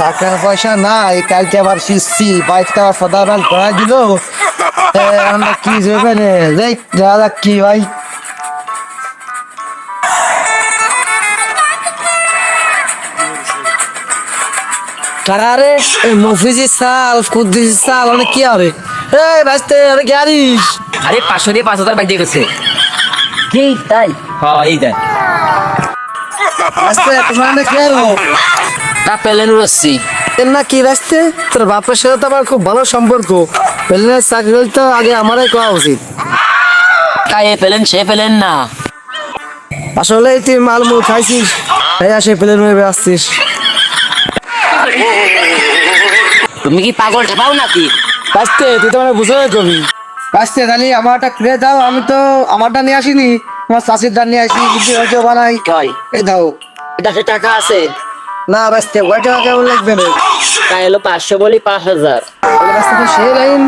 টাকা পয়সা নাই কালকে আবার শিখছি বাইকটা আবার সদাবাল করা দিল। আমরা কি যাবে রে? যাই যা কি ভাই? কারে মফিজি সাল কুদ্দিস সাল অনেক কি হবে? এই বাঁচতে অনেক গাড়িস আরে পাঁচশো দিয়ে পাঁচ হাজার বাইক দিয়ে গেছে কি তাই? হ্যাঁ এই দেখ। বাঁচতে তোমার অনেক কি তা পেলেন রচ্ছি এর না কি রাখতে তোর বাপের সাথে তো আমার খুব ভালো সম্পর্ক। পেলেনের চাকরি তো আগে আমারই করা উচিত। তাই এ পেলেন সে পেলেন না। আসলে তুই মালমুল খাইছিস। তাই আসে প্লেন আসছিস। তুমি কি পাগল ঠেপাও নাকি? তুই তো মানে বুঝে কবি। তাহলে আমারটা খুলে দাও আমি তো আমারটা নিয়ে আসিনি। তোমার চাষির দান নিয়ে আসি বুদ্ধি হয়তো বানাই। এই দাও। সে টাকা আছে? না বাঁচতে ওই টাকা কেমন লাগবে না তাই হলো পাঁচশো বলি পাঁচ হাজার। রাস্তা তো সেই লাইন।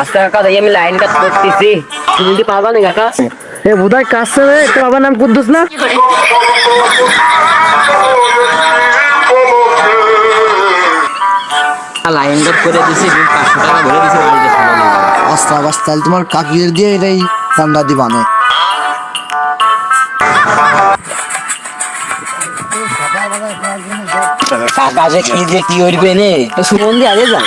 আস্তে কাকা তাই আমি লাইন কাজ করতেছি। তুমি কি পাবা না কাকা? এ কাছে রে তোর বাবার নাম কুদ্দুস না? লাইন করে দিছি পাঁচশো টাকা ভরে দিছি। বাস্তা তাহলে তোমার কাকির দিয়ে এটাই চান্দা দিবানে কাকা, যে কি যে কি করবে নে? সুমন দিয়ে আগে যান